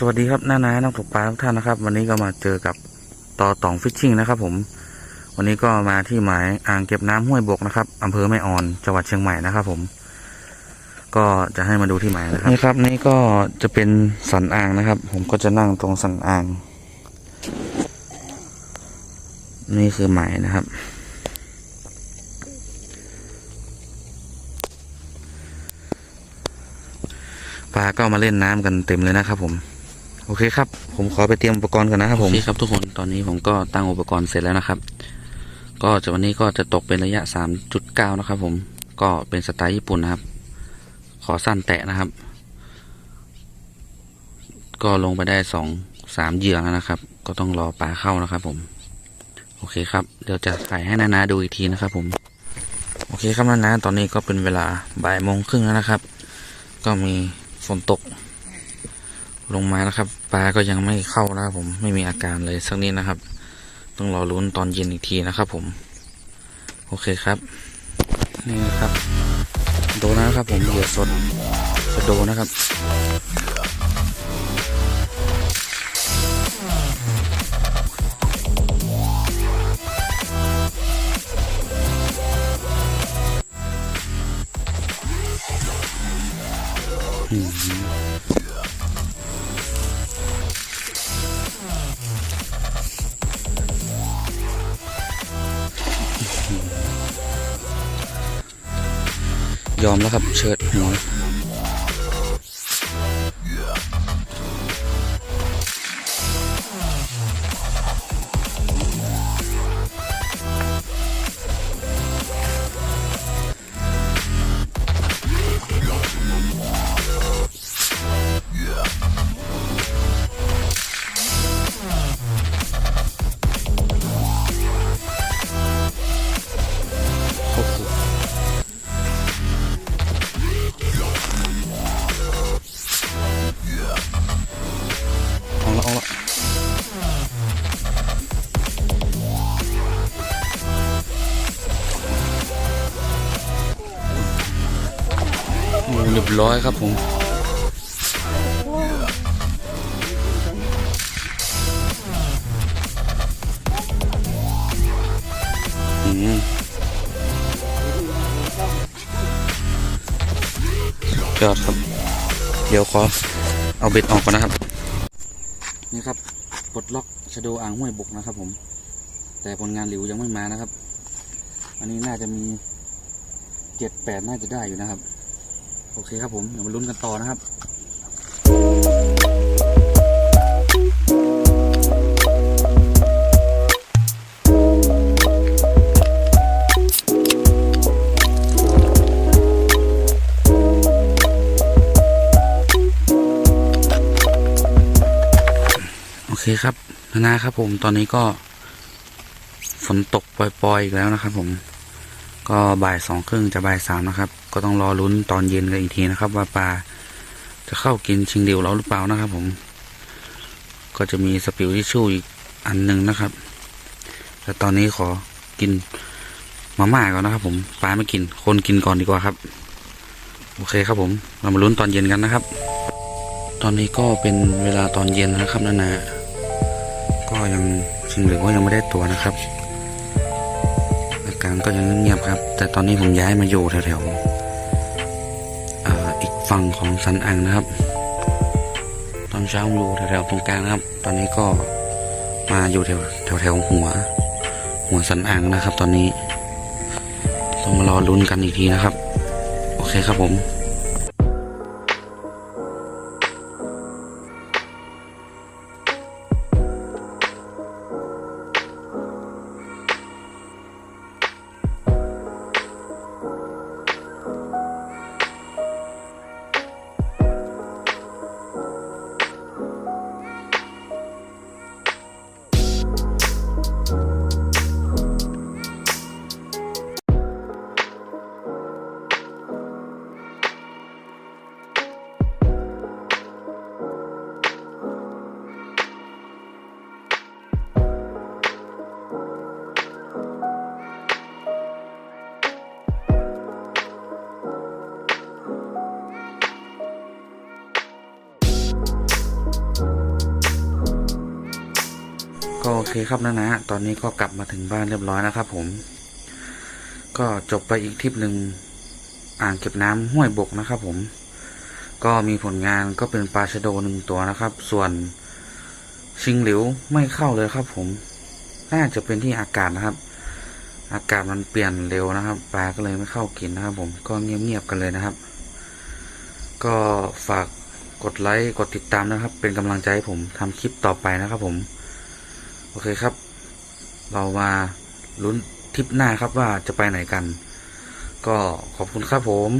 สวัสดีครับน้านานักตกปลาทุกท่านนะครับ วันนี้ก็มาเจอกับต่อต่องฟิชชิ่งนะครับ ผม วันนี้ก็มาที่หมายอ่างเก็บน้ำห้วยบกนะครับอำเภอแม่ออนจังหวัดเชียงใหม่นะครับ ผม ก็จะให้มาดูที่หมายนะครับนี่ครับ นี่ก็จะเป็นสันอ่างนะครับ ผมก็จะนั่งตรงสันอ่าง นี่คือหมายนะครับ ปลาก็มาเล่นน้ำกันเต็มเลยนะครับ ผม โอเคครับ ผมขอไปเตรียมอุปกรณ์ก่อนนะครับผมโอเคครับทุกคนตอนนี้ผมก็ตั้งอุปกรณ์เสร็จแล้วนะครับ ก็จะวันนี้ก็จะตกเป็นระยะ 3.9 นะครับ ผมก็เป็นสไตล์ญี่ปุ่นนะครับ ขอสั้นแตะนะครับ ก็ลงไปได้สองสามเหยื่อแล้วนะครับ ก็ต้องรอปลาเข้านะครับ ผม โอเคครับ เดี๋ยวจะถ่ายให้นานาดูอีกทีนะครับ ผม โอเคครับนานาตอนนี้ก็เป็นเวลาบ่ายโมงครึ่งแล้วนะครับ ก็มีฝนตก ลงมาแล้วครับ ปลาก็ยังไม่เข้านะครับผมไม่มีอาการเลยสักนิดนะครับ ต้องรอลุ้นตอนเย็นอีกทีนะครับผม โอเคครับ นี่นะครับ โดนะครับผมเหยื่อสดจะโดนะครับ ยอมแล้วครับ เชิดหัว บร้อยครับผมอืมยอดครับ เดี๋ยวขอเอาเบ็ดออกก่อนนะครับ นี่ครับปลดล็อกชะโดอ่างห้วยบกนะครับ ผม แต่ผลงานหลิวยังไม่มานะครับ อันนี้น่าจะมีเจ็ดแปดน่าจะได้อยู่นะครับ โอเคครับผมเดี๋ยวมาลุ้นกันต่อนะครับโอเคครับนานาครับผมตอนนี้ก็ฝนตกปล่อยๆอีกแล้วนะครับผมก็บ่ายสองครึ่งจะบ่ายสามนะครับ ก็ต้องรอลุ้นตอนเย็นกันอีกทีนะครับ ว่าปลาจะเข้ากินชิงเดียวเราหรือเปล่านะครับ ผม ก็จะมีสปิวที่ชู่อีกอันหนึ่งนะครับ แต่ตอนนี้ขอกินมาม่าก่อนนะครับ ผมปลาไม่กิน คนกินก่อนดีกว่าครับ โอเคครับผม เรามาลุ้นตอนเย็นกันนะครับ ตอนนี้ก็เป็นเวลาตอนเย็นนะครับนานาก็ยังชิงเหลืองก็ยังไม่ได้ตัวนะครับอาการก็ยังเงียบครับ แต่ตอนนี้ผมย้ายมาอยู่แถวๆ ฝั่งของสันอ่างนะครับ ตอนเช้าอยู่แถวๆตรงกลางนะครับ ตอนนี้ก็มาอยู่แถวแถวๆหัว หัวสันอ่างนะครับ ตอนนี้ต้องมารอลุ้นกันอีกทีนะครับ โอเคครับผม อเคครับนะนะตอนนี้ก็กลับมาถึงบ้านเรียบร้อยนะครับผม ก็จบไปอีกทริปหนึ่งอ่างเก็บน้ำห้วยบกนะครับผม ก็มีผลงานก็เป็นปลาชะโดหนึ่งตัวนะครับ ส่วนชิงหลิวไม่เข้าเลยครับผม น่าจะเป็นที่อากาศนะครับ อากาศมันเปลี่ยนเร็วนะครับ ปลาก็เลยไม่เข้ากินนะครับ ผมก็เงียบๆกันเลยนะครับ ก็ฝากกดไลค์กดติดตามนะครับ เป็นกำลังใจให้ผมทำคลิปต่อไปนะครับผม เคครับ เรามาลุ้นทริปหน้าครับว่าจะไปไหนกัน ก็ขอบคุณครับผม